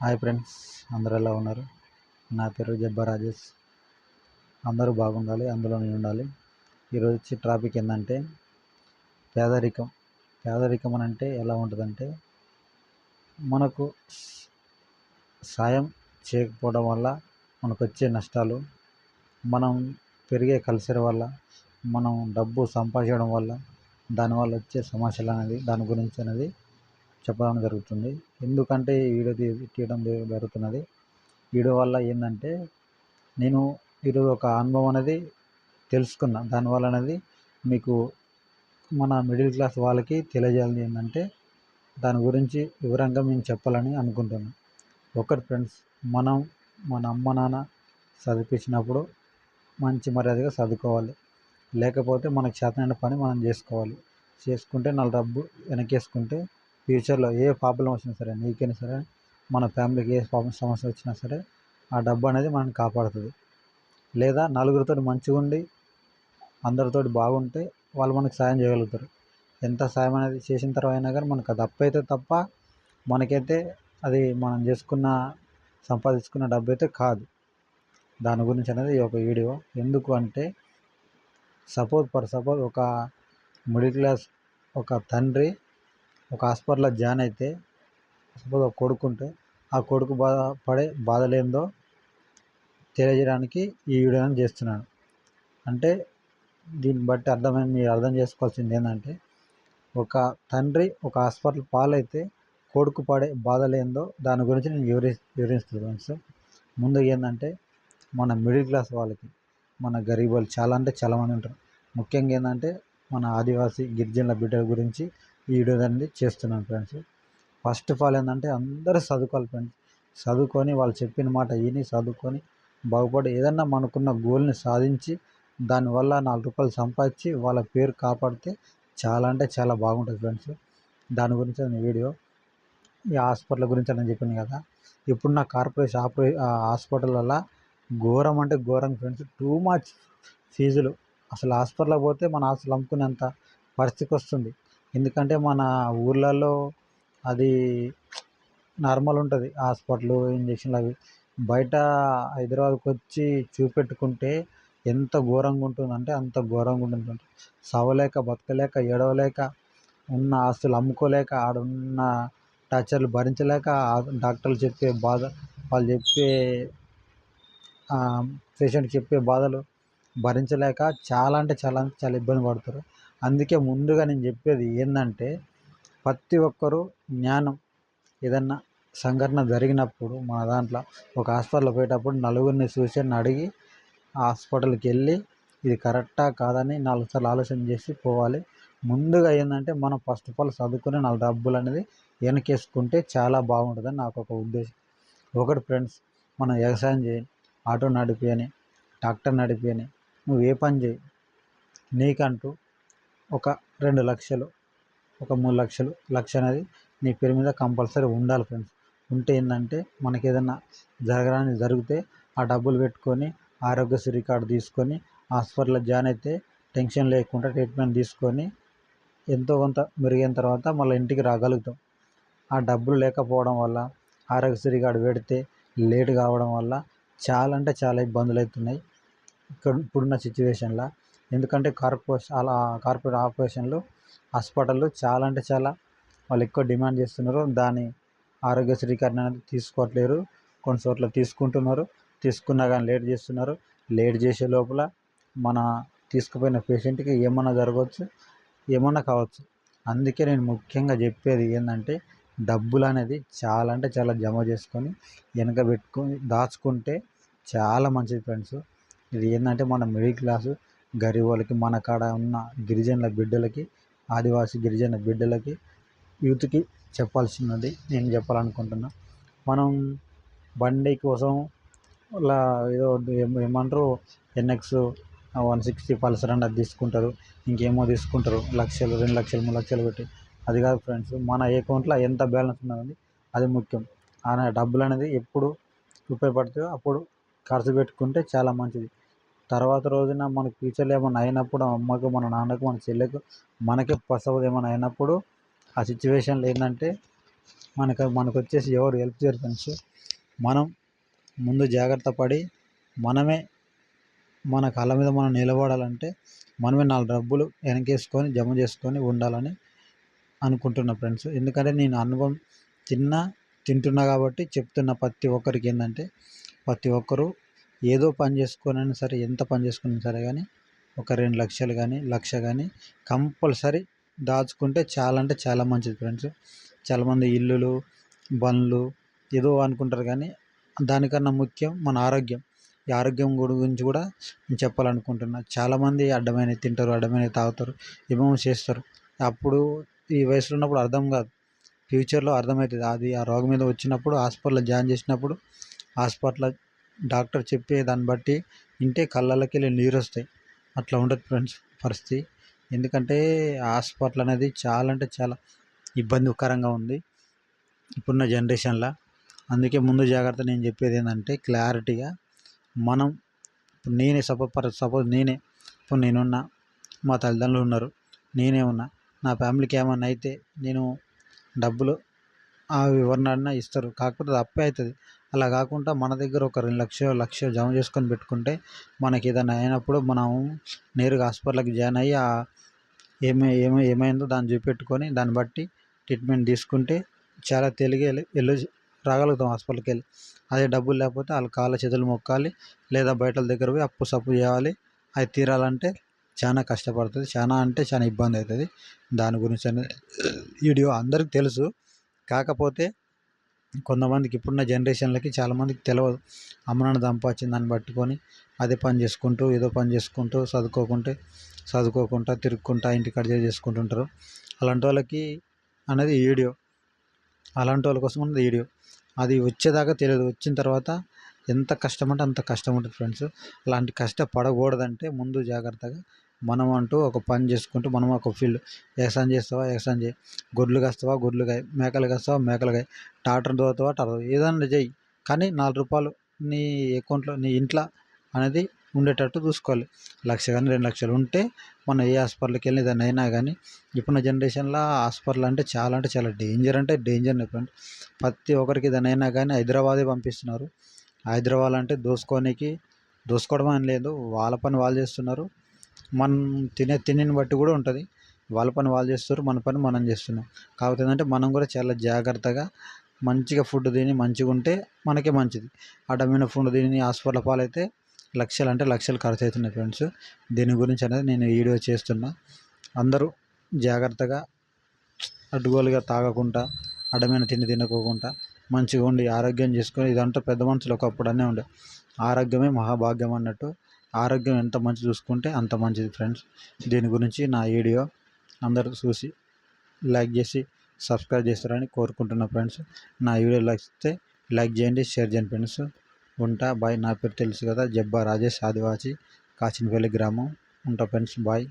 Hi friends అందరు ఎలా ఉన్నారు? నా పేరు జబ్బా రాజేష్. అందరూ బాగుండాలి అందులో నేను ఉండాలి. ఈరోజు వచ్చి ట్రాఫిక్ ఏంటంటే పేదరికం. పేదరికం అని అంటే ఎలా ఉంటుందంటే మనకు సాయం చేయకపోవడం వల్ల మనకు వచ్చే నష్టాలు మనం పెరిగే కల్చర్ వల్ల మనం డబ్బు సంపాదించడం వల్ల దానివల్ల వచ్చే సమస్యలు అనేది దాని గురించి అనేది చెప్పడం జరుగుతుంది. ఎందుకంటే ఈ వీడియో తీ- తీయడం జరుగుతున్నది. వీడియో వల్ల ఏంటంటే నేను ఈరోజు ఒక అనుభవం అనేది తెలుసుకున్నా. దానివల్ల అనేది మీకు మన మిడిల్ క్లాస్ వాళ్ళకి తెలియజేయాలి ఏంటంటే దాని గురించి వివరంగా మేము చెప్పాలని అనుకుంటున్నాను ఒకటి ఫ్రెండ్స్ మనం మన అమ్మ నాన్న చదివించినప్పుడు మంచి మర్యాదగా చదువుకోవాలి. లేకపోతే మనకు చేతనైన పని మనం చేసుకోవాలి. చేసుకుంటే నాలుగు డబ్బు వెనకేసుకుంటే ఫ్యూచర్లో ఏ ప్రాబ్లం వచ్చినా సరే నీకైనా సరే మన ఫ్యామిలీకి ఏ ప్రాబ్లం సమస్య వచ్చినా సరే ఆ డబ్బు అనేది మనల్ని కాపాడుతుంది. లేదా నలుగురితో మంచిగా ఉండి అందరితో బాగుంటే వాళ్ళు మనకు సాయం చేయగలుగుతారు. ఎంత సాయం అనేది చేసిన తర్వాత అయినా కానీ మనకు అది అప్పు అయితే తప్ప మనకైతే అది మనం చేసుకున్న సంపాదించుకున్న డబ్బు అయితే కాదు. దాని గురించి అనేది ఈ ఒక వీడియో. ఎందుకు అంటే సపోజ్ ఫర్ సపోజ్ ఒక మిడిల్ క్లాస్ ఒక తండ్రి ఒక హాస్పిటల్లో జాయిన్ అయితే సపోజ్ ఒక కొడుకు ఉంటే ఆ కొడుకు బాధ పడే బాధలేందో తెలియజేయడానికి ఈ వీడియోని చేస్తున్నాను. అంటే దీన్ని బట్టి అర్థమైంది మీరు అర్థం చేసుకోవాల్సింది ఏంటంటే ఒక తండ్రి ఒక హాస్పిటల్ పాలైతే కొడుకు పడే బాధలేందో దాని గురించి నేను వివరి వివరిస్తున్నాను సార్ ముందు ఏంటంటే మన మిడిల్ క్లాస్ వాళ్ళకి మన గరీబ్ వాళ్ళు చాలా అంటే చాలామంది ఉంటారు. ముఖ్యంగా ఏంటంటే మన ఆదివాసీ గిరిజనుల బిడ్డల గురించి వీడియో అనేది చేస్తున్నాను ఫ్రెండ్స్. ఫస్ట్ ఆఫ్ ఆల్ ఏంటంటే అందరూ చదువుకోవాలి ఫ్రెండ్స్. చదువుకొని వాళ్ళు చెప్పిన మాట విని చదువుకొని బాగుపడి ఏదన్నా మనకున్న గోల్ని సాధించి దానివల్ల నాలుగు రూపాయలు సంపాదించి వాళ్ళ పేరు కాపాడితే చాలా అంటే చాలా బాగుంటుంది ఫ్రెండ్స్. దాని గురించి నేను వీడియో ఈ హాస్పిటల్ గురించి అని చెప్పాను కదా. ఇప్పుడున్న కార్పొరేషన్ ఆపరే హాస్పిటల్ వల్ల ఘోరం అంటే ఘోరం ఫ్రెండ్స్. టూ మచ్ ఫీజులు అసలు హాస్పిటల్కి పోతే మన హాస్పిటల్ అమ్ముకునేంత పరిస్థితికి వస్తుంది. ఎందుకంటే మన ఊర్లలో అది నార్మల్ ఉంటుంది. హాస్పిటల్ ఇంజక్షన్లు అవి. బయట హైదరాబాద్కి వచ్చి చూపెట్టుకుంటే ఎంత ఘోరంగా ఉంటుందంటే అంత ఘోరంగా ఉంటుంది సవలేక బతకలేక ఏడవలేక ఉన్న ఆస్తులు అమ్ముకోలేక ఆడున్న టార్చర్లు భరించలేక డాక్టర్లు చెప్పే బాధ వాళ్ళు చెప్పే పేషెంట్ చెప్పే బాధలు భరించలేక చాలా అంటే చాలా అంటే చాలా ఇబ్బంది పడుతారు. అందుకే ముందుగా నేను చెప్పేది ఏంటంటే ప్రతి ఒక్కరూ జ్ఞానం ఏదన్నా సంఘటన జరిగినప్పుడు మన దాంట్లో ఒక హాస్పిటల్ పోయేటప్పుడు నలుగురిని చూసి అడిగి హాస్పిటల్కి వెళ్ళి ఇది కరెక్టా కాదని నాలుగు సార్లు ఆలోచన చేసి పోవాలి. ముందుగా ఏంటంటే మనం ఫస్ట్ ఆఫ్ ఆల్ చదువుకుని నాలుగు డబ్బులు అనేది వెనకేసుకుంటే చాలా బాగుంటుందని నాకు ఒక ఉద్దేశం. ఒకటి ఫ్రెండ్స్ మనం వ్యవసాయం చేయని ఆటో నడిపియని ట్రాక్టర్ నడిపియని నువ్వు ఏ పని చేయి. నీకంటూ ఒక రెండు లక్షలు ఒక మూడు లక్షలు లక్ష అనేది నీ పేరు మీద కంపల్సరీ ఉండాలి ఫ్రెండ్స్. ఉంటే ఏంటంటే మనకి ఏదైనా జరగడానికి జరిగితే ఆ డబ్బులు పెట్టుకొని ఆరోగ్యశ్రీ కార్డు తీసుకొని హాస్పిటల్లో జాయిన్ అయితే టెన్షన్ లేకుండా ట్రీట్మెంట్ తీసుకొని ఎంతో కొంత మెరుగైన తర్వాత మళ్ళీ ఇంటికి రాగలుగుతాం. ఆ డబ్బులు లేకపోవడం వల్ల ఆరోగ్యశ్రీ కార్డు పెడితే లేట్ కావడం వల్ల చాలా అంటే చాలా ఇబ్బందులు అవుతున్నాయి ఇక్కడ ఇప్పుడున్న సిచ్యువేషన్లో ఎందుకంటే కార్పొరేషన్ అలా కార్పొరేట్ ఆపరేషన్లు హాస్పిటల్లో చాలా అంటే చాలా వాళ్ళు ఎక్కువ డిమాండ్ చేస్తున్నారు. దాని ఆరోగ్యశ్రీ కార్డు అనేది తీసుకోవట్లేరు. కొన్ని చోట్ల తీసుకుంటున్నారు. తీసుకున్నా కానీ లేట్ చేస్తున్నారు. లేట్ చేసే లోపల మన తీసుకుపోయిన పేషెంట్కి ఏమన్నా జరగవచ్చు ఏమన్నా కావచ్చు. అందుకే నేను ముఖ్యంగా చెప్పేది ఏంటంటే డబ్బులు అనేది చాలా అంటే చాలా జమ చేసుకొని వెనక పెట్టుకొని దాచుకుంటే చాలా మంచిది ఫ్రెండ్స్. ఇది ఏంటంటే మన మిడిల్ క్లాసు గరీబ్ వాళ్ళకి మన కాడ ఉన్న గిరిజనుల బిడ్డలకి ఆదివాసీ గిరిజన బిడ్డలకి యూత్కి చెప్పాల్సినది నేను చెప్పాలనుకుంటున్నా. మనం బండి కోసం ఇలా ఏదో ఏమంటారు? ఎన్ఎక్స్ వన్ సిక్స్టీ పల్సర్ అని అది తీసుకుంటారు ఇంకేమో తీసుకుంటారు లక్షలు రెండు లక్షలు మూడు లక్షలు పెట్టి. అది కాదు ఫ్రెండ్స్ మన అకౌంట్లో ఎంత బ్యాలెన్స్ ఉన్నది అది ముఖ్యం. ఆ డబ్బులు అనేది ఎప్పుడు ఉపయోగపడుతుందో అప్పుడు ఖర్చు పెట్టుకుంటే చాలా మంచిది. తర్వాత రోజున మనకు ఫ్యూచర్లో ఏమైనా అయినప్పుడు అమ్మకు మన నాన్నకు మన చెల్లెకు మనకే ప్రసవం ఏమైనా అయినప్పుడు ఆ సిచ్యువేషన్లో ఏంటంటే మనకు మనకు వచ్చేసి ఎవరు హెల్ప్ చేయరు ఫ్రెండ్స్. మనం ముందు జాగ్రత్త పడి మనమే మన కాళ్ళ మీద మనం నిలబడాలంటే మనమే నాలుగు డబ్బులు వెనకేసుకొని జమ చేసుకొని ఉండాలని అనుకుంటున్నా ఫ్రెండ్స్. ఎందుకంటే నేను అనుభవం తిన్నా తింటున్నా కాబట్టి చెప్తున్న ప్రతి ఒక్కరికి ఏంటంటే ప్రతి ఒక్కరూ ఏదో పని చేసుకోనైనా సరే ఎంత పని చేసుకున్నా సరే కానీ ఒక రెండు లక్షలు కానీ లక్ష కానీ కంపల్సరీ దాచుకుంటే చాలా అంటే చాలా మంచిది ఫ్రెండ్స్. చాలామంది ఇల్లులు బండ్లు ఏదో అనుకుంటారు కానీ దానికన్నా ముఖ్యం మన ఆరోగ్యం. ఈ ఆరోగ్యం గురించి కూడా నేను చెప్పాలనుకుంటున్నా. చాలామంది అడ్డమైన తింటారు అడ్డమైన తాగుతారు ఏమేమో చేస్తారు. అప్పుడు ఈ వయసులో ఉన్నప్పుడు అర్థం కాదు. ఫ్యూచర్లో అర్థమవుతుంది. అది ఆ రోగం మీద వచ్చినప్పుడు హాస్పిటల్లో జాయిన్ చేసినప్పుడు హాస్పిటల్లో డాక్టర్ చెప్పే దాన్ని బట్టి వింటే కళ్ళలోకి వెళ్ళి నీరు వస్తాయి అట్లా ఉండదు ఫ్రెండ్స్ పరిస్థితి. ఎందుకంటే హాస్పిటల్ అనేది చాలా అంటే చాలా ఇబ్బందికరంగా ఉంది ఇప్పుడున్న జనరేషన్లో. అందుకే ముందు జాగ్రత్త నేను చెప్పేది ఏంటంటే క్లారిటీగా మనం ఇప్పుడు నేనే సపోజ్ సపోజ్ నేనే ఇప్పుడు నేనున్నా మా తల్లిదండ్రులు ఉన్నారు నేనే ఉన్నా నా ఫ్యామిలీకి ఏమన్నా అయితే నేను డబ్బులు ఎవరినన్నా ఇస్తారు. కాకపోతే అది అప్పే అవుతుంది. అలా కాకుండా మన దగ్గర ఒక రెండు లక్షలు లక్ష జమ చేసుకొని పెట్టుకుంటే మనకి ఏదైనా అయినప్పుడు మనం నేరుగా హాస్పిటల్కి జాయిన్ అయ్యి ఏమై ఏమై ఏమైందో దాన్ని చూపెట్టుకొని దాన్ని బట్టి ట్రీట్మెంట్ తీసుకుంటే చాలా తేలిగ్గా వెళ్ళి రాగలుగుతాం హాస్పిటల్కి వెళ్ళి. అదే డబ్బులు లేకపోతే వాళ్ళ కాళ్ళ చేతులు మొక్కాలి లేదా బయట దగ్గర పోయి అప్పు సప్పు చేయాలి అది తీరాలంటే చాలా కష్టపడుతుంది చాలా అంటే చాలా ఇబ్బంది అవుతుంది. దాని గురించి అనేది వీడియో అందరికి తెలుసు. కాకపోతే కొంతమందికి ఇప్పుడున్న జనరేషన్లకి చాలామందికి తెలియదు అమ్మనాన్న సంపాదించిన దాన్ని పట్టుకొని అదే పని చేసుకుంటూ ఏదో పని చేసుకుంటూ చదువుకోకుంటే చదువుకోకుండా తిరుక్కుంటా ఇంటికాడ చేసుకుంటుంటారు అలాంటి వాళ్ళకి అనేది వీడియో. అలాంటి వాళ్ళ కోసం ఉన్నది వీడియో. అది వచ్చేదాకా తెలియదు. వచ్చిన తర్వాత ఎంత కష్టం అంటే అంత కష్టం ఉంటుంది ఫ్రెండ్స్. అలాంటి కష్టపడకూడదంటే ముందు జాగ్రత్తగా మనం అంటూ ఒక పని చేసుకుంటూ మనం ఒక ఫీల్డ్ వ్యవసాయం చేస్తావా? వ్యవసాయం చేయి. గొడ్లు కాస్తావా? గొడ్లు కాయి. మేకలు కాస్తావా? మేకలు కాయి. ట్రాక్టర్ తోలుతావా ట్రాక్టర్ ఏదైనా చేయి. కానీ నాలుగు రూపాయలు నీ అకౌంట్లో నీ ఇంట్లో అనేది ఉండేటట్టు చూసుకోవాలి. లక్ష కానీ రెండు లక్షలు ఉంటే మనం ఏ హాస్పిటల్కి వెళ్ళి దాన్ని అయినా కానీ ఇప్పుడున్న జనరేషన్లో హాస్పిటల్ అంటే చాలా అంటే చాలా డేంజర్ అంటే డేంజర్ ఫ్రెండ్. ప్రతి ఒక్కరికి దాని అయినా కానీ హైదరాబాదే పంపిస్తున్నారు. హైదరాబాద్ అంటే దోసుకోనికి దోసుకోవడం అని లేదు. వాళ్ళ పని వాళ్ళు చేస్తున్నారు. మనం తినే తిండిని బట్టి కూడా ఉంటుంది. వాళ్ళ పని వాళ్ళు చేస్తారు మన పని మనం చేస్తున్నాం. కాకపోతే ఏంటంటే మనం కూడా చాలా జాగ్రత్తగా మంచిగా ఫుడ్ తిని మంచిగా ఉంటే మనకే మంచిది. అడ్డమైన ఫుడ్ తిని హాస్పిటల్ పాలైతే లక్షలు అంటే లక్షలు ఖర్చు అవుతున్నాయి ఫ్రెండ్స్. దీని గురించి అనేది నేను వీడియో చేస్తున్నా. అందరూ జాగ్రత్తగా అడ్డుగోలుగా తాగకుండా అడ్డమైన తిండి తినకోకుండా మంచిగా ఉండి ఆరోగ్యం చేసుకొని ఇదంతా పెద్ద మనుషులు ఒకప్పుడు అనే ఉండే. ఆరోగ్యమే మహాభాగ్యం అన్నట్టు ఆరోగ్యం ఎంత మంచి చూసుకుంటే అంత మంచిది ఫ్రెండ్స్. దీని గురించి నా వీడియో అందరూ చూసి లైక్ చేసి సబ్స్క్రైబ్ చేస్తారని కోరుకుంటున్నా ఫ్రెండ్స్. నా వీడియో నచ్చితే లైక్ చేయండి షేర్ చేయండి ఫ్రెండ్స్. ఉంటా బాయ్. నా పేరు తెలుసు కదా జబ్బా రాజేష్ ఆదివాసి కాచినపల్లి గ్రామం. ఉంటా ఫ్రెండ్స్ బాయ్.